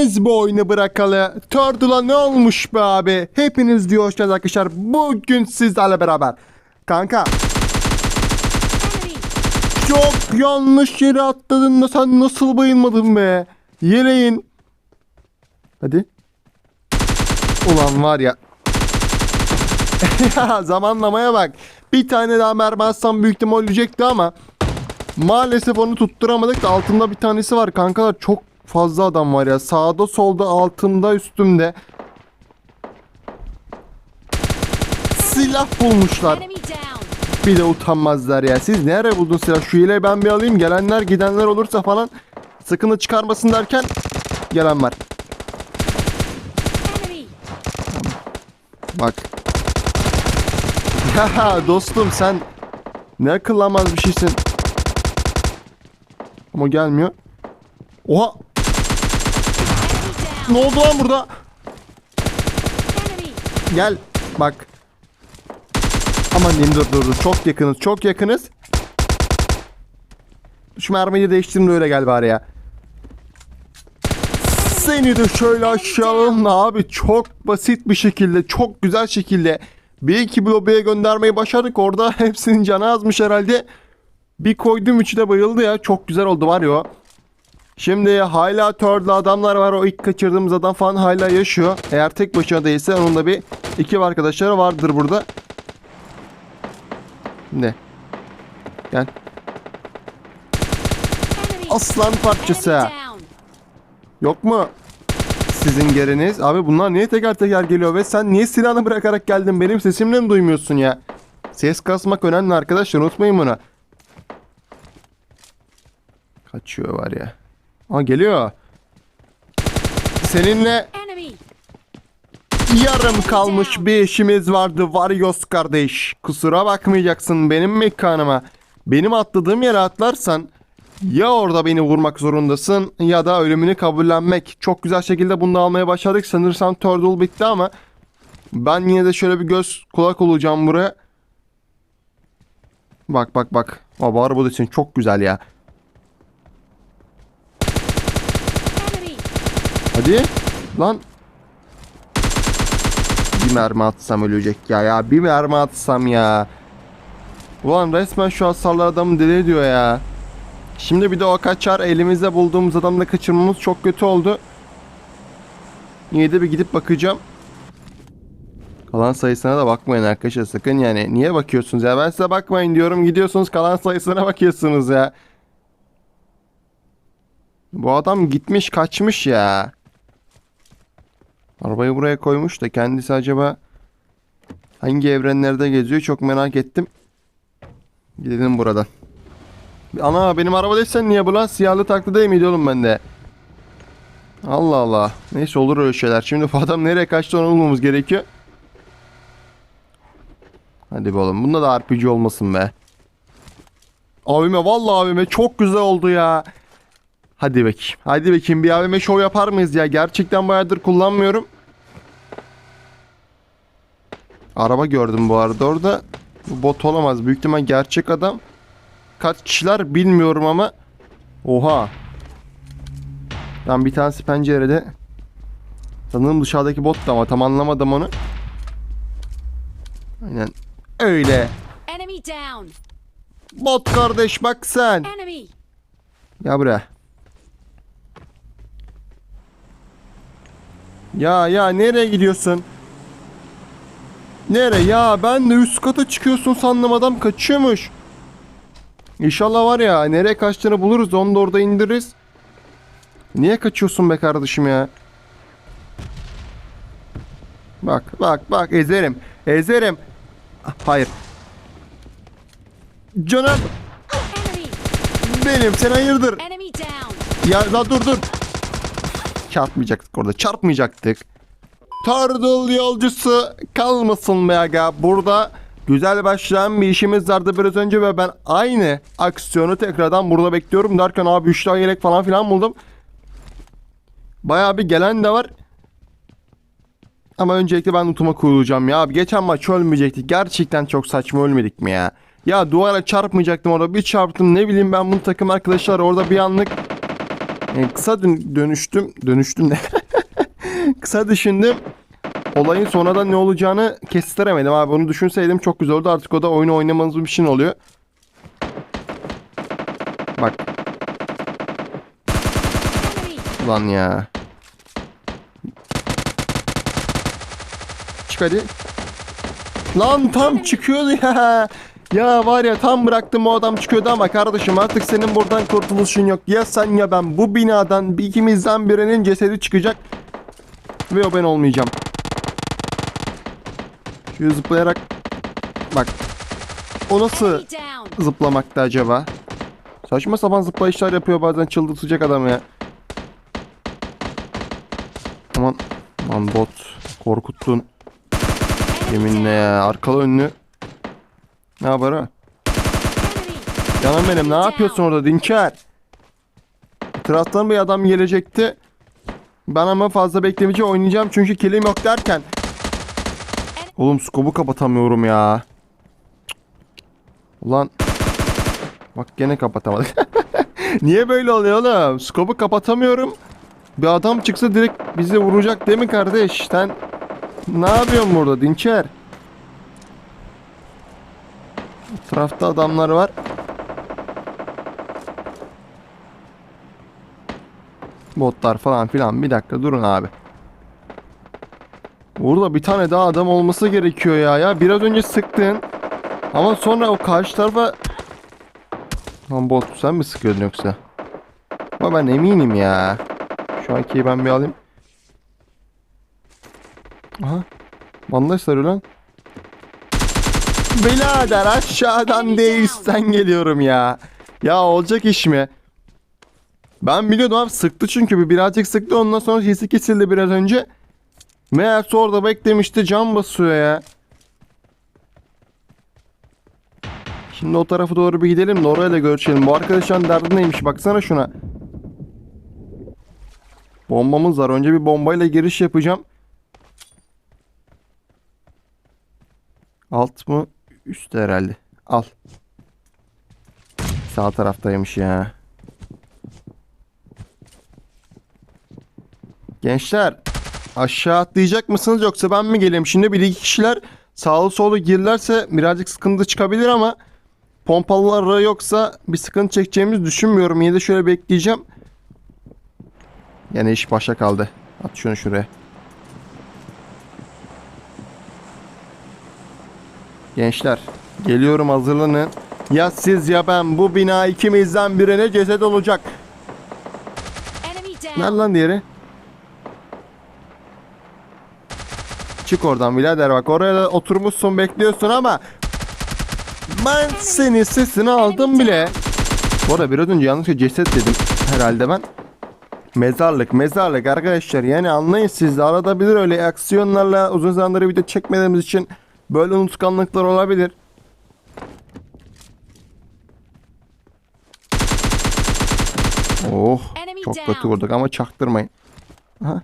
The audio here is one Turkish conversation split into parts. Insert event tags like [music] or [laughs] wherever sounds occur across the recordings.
Biz bu oyunu bırakalı. Turtle'a ne olmuş be abi? Hepiniz diyor hoş arkadaşlar. Bugün sizlerle beraber. Kanka çok yanlış yere atladın da sen nasıl bayılmadın be? Yeleğin. Hadi. Ulan var ya [laughs] zamanlamaya bak. Bir tane daha mermi atsam büyük ihtimal ölecekti ama maalesef onu tutturamadık da altında bir tanesi var kankalar çok fazla adam var ya. Sağda solda altımda üstümde. Silah bulmuşlar. Bir de utanmazlar ya. Siz nereye buldun silah? Şu hileyi ben bir alayım. Gelenler gidenler olursa falan sıkıntı çıkarmasın derken gelen var. Bak. Ya dostum sen ne akıllamaz bir şeysin. Ama gelmiyor. Oha ne oldu lan burada? Gel bak. Aman diyeyim dur dur dur çok yakınız çok yakınız. Şu mermiyi değiştirin de öyle gel bari ya. Seni de şöyle aşağıya abi çok basit bir şekilde çok güzel şekilde bir iki lobiye göndermeyi başardık. Orada [laughs] hepsinin canı azmış herhalde. Bir koydum üçü de bayıldı ya. Çok güzel oldu var ya o. Şimdi hala turtle adamlar var. O ilk kaçırdığımız adam falan hala yaşıyor. Eğer tek başına değilse onun da bir iki arkadaşları vardır burada. Ne? Gel. Aslan parçası. Yok mu? Sizin geriniz. Abi bunlar niye teker teker geliyor ve sen niye silahını bırakarak geldin? Benim sesimle mi duymuyorsun ya? Ses kasmak önemli arkadaşlar unutmayın bunu. Kaçıyor var ya. Aa geliyor. Seninle yarım kalmış bir işimiz vardı Varios kardeş. Kusura bakmayacaksın benim mekanıma. Benim atladığım yere atlarsan ya orada beni vurmak zorundasın ya da ölümünü kabullenmek. Çok güzel şekilde bunu almaya başladık. Sanırsam Turtle bitti ama ben yine de şöyle bir göz kulak olacağım buraya. Bak bak bak. Aa, araba için çok güzel ya. Enemy. Hadi. Lan. Bir mermi atsam ölecek ya ya. Bir mermi atsam ya. Ulan resmen şu hasarlar adamı deli ediyor ya. Şimdi bir de o kaçar elimizde bulduğumuz adamı da kaçırmamız çok kötü oldu. Yine de bir gidip bakacağım. Kalan sayısına da bakmayın arkadaşlar sakın yani. Niye bakıyorsunuz ya? Ben size bakmayın diyorum. Gidiyorsunuz kalan sayısına bakıyorsunuz ya. Bu adam gitmiş kaçmış ya. Arabayı buraya koymuş da kendisi acaba hangi evrenlerde geziyor çok merak ettim. Gidelim buradan. Ana benim araba değilsen niye bu lan? Siyahlı taklı değil miydi oğlum bende? Allah Allah. Neyse olur öyle şeyler. Şimdi adam nereye kaçtı onu bulmamız gerekiyor. Hadi be oğlum. Bunda da RPG olmasın be. Abime vallahi abime çok güzel oldu ya. Hadi bakayım. Hadi bakayım bir AVM show yapar mıyız ya? Gerçekten bayağıdır kullanmıyorum. Araba gördüm bu arada orada. Bu bot olamaz. Büyük ihtimal gerçek adam. Kaç kişiler bilmiyorum ama. Oha. Tam bir tanesi pencerede. Sanırım dışarıdaki bot da ama tam anlamadım onu. Aynen. Öyle. Bot kardeş bak sen. Enemy. Ya buraya. Ya ya nereye gidiyorsun? Nereye? Ya ben de üst kata çıkıyorsun sandım adam kaçıyormuş. İnşallah var ya nereye kaçtığını buluruz onu da orada indiririz. Niye kaçıyorsun be kardeşim ya? Bak bak bak ezerim. Ezerim. Ah, Hayır. Canım benim sen hayırdır? Ya la dur dur. Çarpmayacaktık orada. Çarpmayacaktık. Turtle yolcusu kalmasın be aga. Burada güzel başlayan bir işimiz vardı biraz önce ve ben aynı aksiyonu tekrardan burada bekliyorum derken abi 3 tane yelek falan filan buldum. Bayağı bir gelen de var. Ama öncelikle ben utuma koyulacağım ya. Abi geçen maç ölmeyecektik. Gerçekten çok saçma ölmedik mi ya? Ya duvara çarpmayacaktım orada. Bir çarptım ne bileyim ben bunu takım arkadaşlar orada bir anlık Yani kısa dön- dönüştüm. Dönüştüm de. [laughs] kısa düşündüm. Olayın sonradan ne olacağını kestiremedim abi. Onu düşünseydim çok güzel oldu. Artık o da oyunu oynamanız bir şey oluyor. Bak. Ulan ya. Çık hadi. Lan tam çıkıyordu ya. Ya var ya tam bıraktım o adam çıkıyordu ama kardeşim artık senin buradan kurtuluşun yok. Ya sen ya ben bu binadan bir ikimizden birinin cesedi çıkacak. Ve o ben olmayacağım. Şu zıplayarak bak. O nasıl zıplamakta acaba? Saçma sapan zıplayışlar yapıyor bazen çıldırtacak adam ya. Aman lan bot korkuttun yeminle ya arkalı önlü. Ne haber ha? Canım benim ne yapıyorsun orada dinçer? Traftan bir adam gelecekti. Ben ama fazla beklemeci oynayacağım çünkü kilim yok derken. Oğlum skobu kapatamıyorum ya. Ulan. Bak gene kapatamadık. [laughs] Niye böyle oluyor oğlum? Skobu kapatamıyorum. Bir adam çıksa direkt bizi vuracak değil mi kardeş? Sen ne yapıyorsun burada dinçer? Etrafta adamlar var. Botlar falan filan. Bir dakika durun abi. Burada bir tane daha adam olması gerekiyor ya. Ya biraz önce sıktın. Ama sonra o karşı tarafa... Lan bot sen mi sıkıyordun yoksa? Ama ben eminim ya. Şu anki ben bir alayım. Aha. Bandaj sarıyor. Birader aşağıdan değil üstten geliyorum ya. Ya olacak iş mi? Ben biliyordum abi sıktı çünkü bir birazcık sıktı ondan sonra sesi kesildi biraz önce. Meğerse orada beklemişti cam basıyor ya. Şimdi o tarafa doğru bir gidelim de orayla görüşelim. Bu arkadaşın derdi neymiş baksana şuna. Bombamız var. Önce bir bombayla giriş yapacağım. Alt mı? Üstte herhalde. Al. Sağ taraftaymış ya. Gençler aşağı atlayacak mısınız yoksa ben mi geleyim? Şimdi bir iki kişiler sağlı solu girerlerse birazcık sıkıntı çıkabilir ama pompalılar yoksa bir sıkıntı çekeceğimizi düşünmüyorum. Yine de şöyle bekleyeceğim. Yine iş başa kaldı. At şunu şuraya. Gençler geliyorum hazırlanın. Ya siz ya ben bu bina ikimizden birine ceset olacak. Nerede lan diğeri? Çık oradan birader bak oraya oturmuşsun bekliyorsun ama ben senin sesini aldım bile. Bu arada biraz önce yanlışlıkla ceset dedim herhalde ben. Mezarlık mezarlık arkadaşlar yani anlayın siz de arada bir öyle aksiyonlarla uzun zamandır video çekmediğimiz için böyle unutkanlıklar olabilir. Oh çok kötü vurduk ama çaktırmayın. Aha.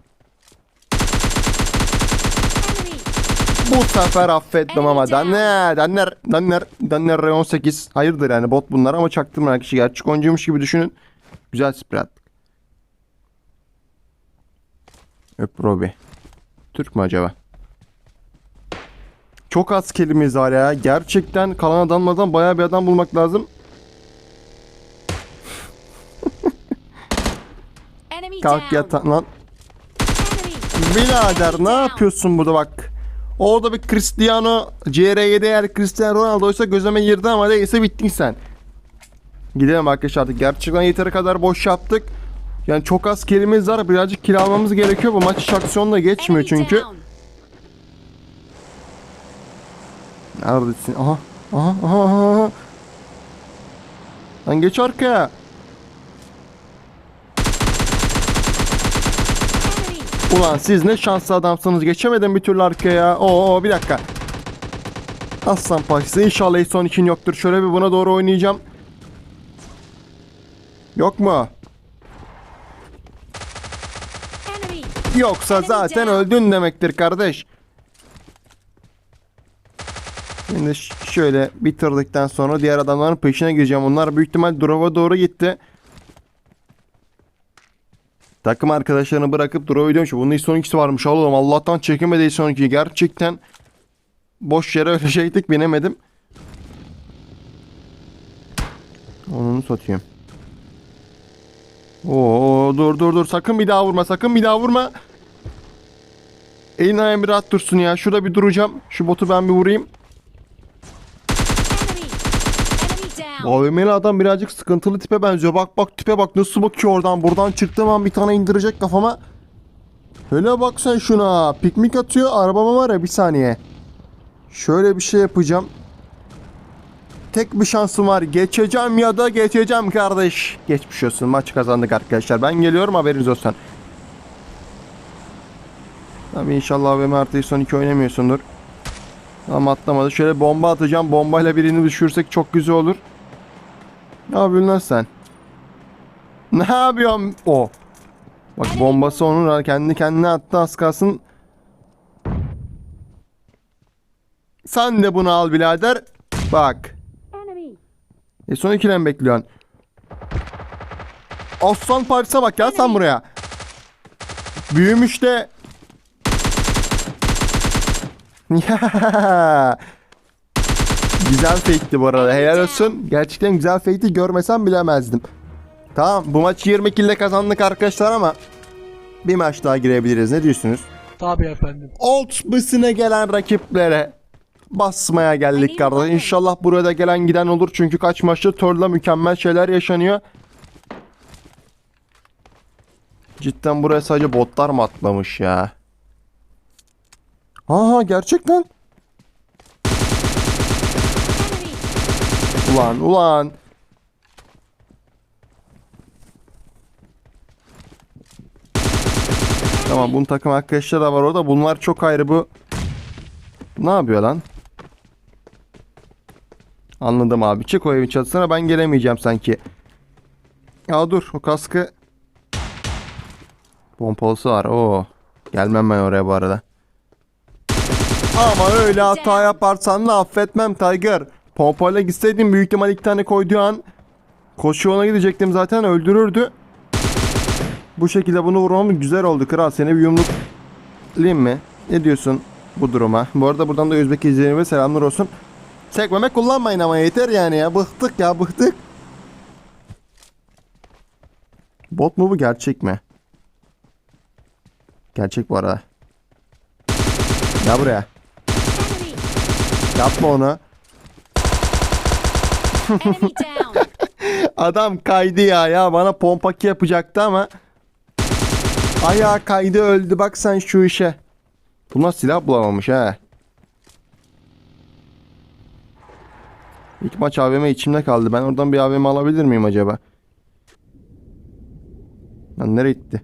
Bu sefer affetmem ama. Danner, Danner, Danner, Danner R18 hayırdır yani bot bunlar ama çaktırmayan kişi gerçek oyuncuymuş gibi düşünün. Güzel sprey attık. Öp Robi. Türk mü acaba? Çok az kelimiz var ya. Gerçekten kalan adamlardan bayağı bir adam bulmak lazım. Kalk down. yat lan. Birader ne yapıyorsun burada bak. Orada bir Cristiano CR7 eğer Cristiano Ronaldo'ysa gözüme girdi ama değilse bittin sen. Gidelim arkadaşlar artık. Gerçekten yeteri kadar boş yaptık. Yani çok az kelimiz var. Birazcık kil almamız gerekiyor. Bu maç hiç aksiyonla geçmiyor çünkü. Neredesin? Aha. Aha aha aha. Lan geç arkaya. Ulan siz ne şanslı adamsınız. Geçemedim bir türlü arkaya ya. Oo bir dakika. Aslan parçası. İnşallah son ikin yoktur. Şöyle bir buna doğru oynayacağım. Yok mu? Yoksa zaten öldün demektir kardeş. Şimdi şöyle bitirdikten sonra diğer adamların peşine gireceğim. Onlar büyük ihtimal drop'a doğru gitti. Takım arkadaşlarını bırakıp durabiliyormuş. Bunun son ikisi varmış oğlum. Allah'tan çekemedi son iki. Gerçekten boş yere ölecektik binemedim. Onu satayım. Oo dur dur dur sakın bir daha vurma sakın bir daha vurma. Elin ayağın bir rahat dursun ya. Şurada bir duracağım. Şu botu ben bir vurayım. Enemy. Enemy down. AVM'li adam birazcık sıkıntılı tipe benziyor. Bak bak tipe bak nasıl bakıyor oradan. Buradan çıktığım an bir tane indirecek kafama. Hele bak sen şuna. Piknik atıyor. Arabama var ya bir saniye. Şöyle bir şey yapacağım. Tek bir şansım var. Geçeceğim ya da geçeceğim kardeş. Geçmiş olsun. Maç kazandık arkadaşlar. Ben geliyorum haberiniz olsun. Tabii inşallah AVM artı son 2 oynamıyorsundur. Ama atlamadı. Şöyle bomba atacağım. Bombayla birini düşürsek çok güzel olur. Ne yapıyorsun lan sen? Ne yapıyorsun? O. Bak bombası onun kendi kendine attı az kalsın. Sen de bunu al birader. Bak. E son ikiden mi bekliyorsun? Aslan Paris'e bak ya sen buraya. Büyümüş de. [laughs] güzel fake'ti bu arada. Helal olsun. Gerçekten güzel fake'ti. Görmesem bilemezdim. Tamam bu maçı 20 kille kazandık arkadaşlar ama bir maç daha girebiliriz. Ne diyorsunuz? Tabii efendim. Old Bısı'na gelen rakiplere basmaya geldik kardeş. İnşallah buraya da gelen giden olur. Çünkü kaç maçta Tör'le mükemmel şeyler yaşanıyor. Cidden buraya sadece botlar mı atlamış ya? Aha gerçekten. Enemy. Ulan ulan. Tamam bunun takım arkadaşları da var orada. Bunlar çok ayrı bu. Ne yapıyor lan? Anladım abi. Çık o evin çatısına ben gelemeyeceğim sanki. Ya dur o kaskı. Pompalısı var. Oo. Gelmem ben oraya bu arada. Ama öyle hata yaparsan da affetmem Tiger. Pompayla gitseydim büyük ihtimal iki tane koyduğu an koşu ona gidecektim zaten öldürürdü. Bu şekilde bunu vurmam güzel oldu kral. Seni bir yumruklayayım mı? Ne diyorsun bu duruma? Bu arada buradan da Özbek izleyicilerime selamlar olsun. Sekmeme kullanmayın ama yeter yani ya. Bıktık ya bıktık. Bot mu bu gerçek mi? Gerçek bu arada. Gel buraya. Yapma onu. [laughs] Adam kaydı ya ya bana pompaki yapacaktı ama ayağı kaydı öldü bak sen şu işe. Buna silah bulamamış ha. İlk maç AVM içimde kaldı. Ben oradan bir AVM alabilir miyim acaba? Lan nereye gitti?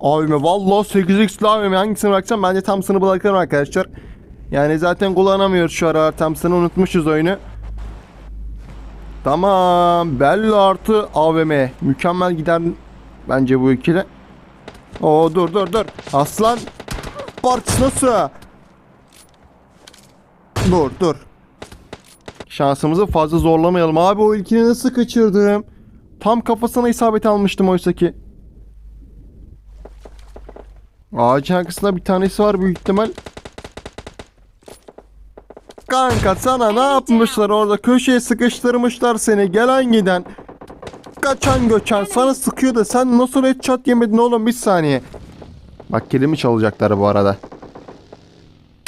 AVM vallahi 8x AVM hangisini bıraksam bence Thompson'ı bırakırım arkadaşlar. Yani zaten kullanamıyoruz şu ara Thompson'ı unutmuşuz oyunu. Tamam. Bella artı AVM. Mükemmel gider bence bu ikili. Oo dur dur dur. Aslan. Partisi nasıl? Dur dur. Şansımızı fazla zorlamayalım. Abi o ilkini nasıl kaçırdım? Tam kafasına isabet almıştım oysa ki. Ağacın arkasında bir tanesi var büyük ihtimal. Kanka sana ne yapmışlar orada? Köşeye sıkıştırmışlar seni. Gelen giden. Kaçan göçen sana sıkıyor da sen nasıl headshot yemedin oğlum bir saniye. Bak kilimi çalacaklar bu arada.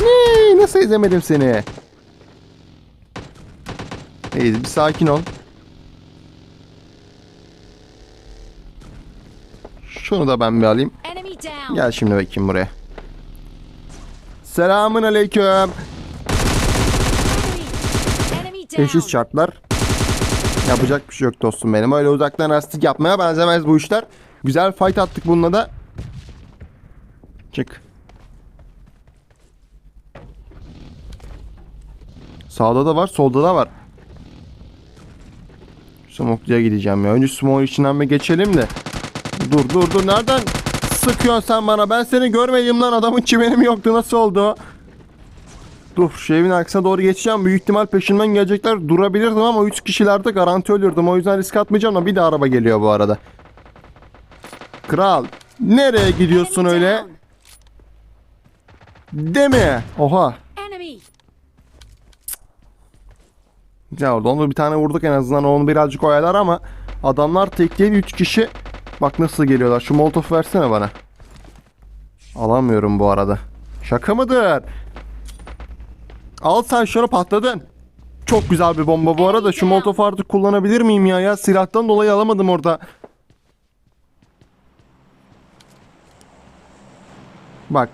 Ne? Nasıl ezemedim seni? İyi bir sakin ol. Şunu da ben bir alayım. Gel şimdi bakayım buraya. Selamun aleyküm. Eşit şartlar. Yapacak bir şey yok dostum benim. Öyle uzaktan lastik yapmaya benzemez bu işler. Güzel fight attık bununla da. Çık. Sağda da var, solda da var. Smoke'luya gideceğim ya. Önce smoke içinden bir geçelim de. Dur dur dur. Nereden sıkıyorsun sen bana? Ben seni görmedim lan. Adamın çimenim yoktu. Nasıl oldu? Dur şu evin arkasına doğru geçeceğim. Büyük ihtimal peşinden gelecekler. Durabilirdim ama 3 kişilerde garanti ölürdüm. O yüzden risk atmayacağım ama bir de araba geliyor bu arada. Kral. Nereye gidiyorsun öyle? Deme. Oha. Ya orada onu bir tane vurduk en azından onu birazcık oyalar ama adamlar tek değil 3 kişi. Bak nasıl geliyorlar. Şu molotof versene bana. Alamıyorum bu arada. Şaka mıdır? Al sen şunu patladın. Çok güzel bir bomba bu arada. Şu molotofu artık kullanabilir miyim ya? Ya silahtan dolayı alamadım orada. Bak.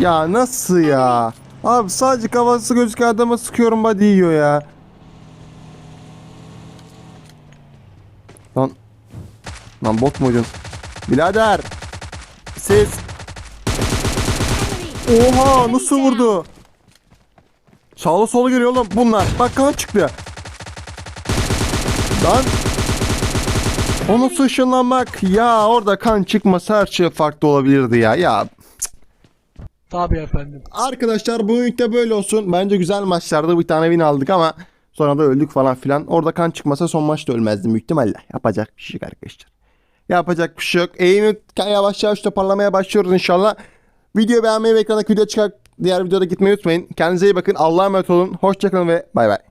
Ya nasıl ya? Abi sadece kafası gözüken adama sıkıyorum body yiyor ya. Lan. Lan bot muydun? Birader. Siz. Oha nasıl vurdu? Sağlı solu geliyor oğlum bunlar. Bak kan çıktı. Lan. O nasıl ışınlanmak? Ya orada kan çıkmasa her şey farklı olabilirdi ya. Ya Tabii efendim. Arkadaşlar bu de böyle olsun. Bence güzel maçlarda bir tane win aldık ama sonra da öldük falan filan. Orada kan çıkmasa son maçta ölmezdim büyük ihtimalle. Yapacak bir şey yok arkadaşlar. Yapacak bir şey yok. Eğimi yavaş yavaş toparlamaya başlıyoruz inşallah. Video beğenmeyi ve ekrandaki video çıkar diğer videoda gitmeyi unutmayın. Kendinize iyi bakın. Allah'a emanet olun. Hoşçakalın ve bay bay.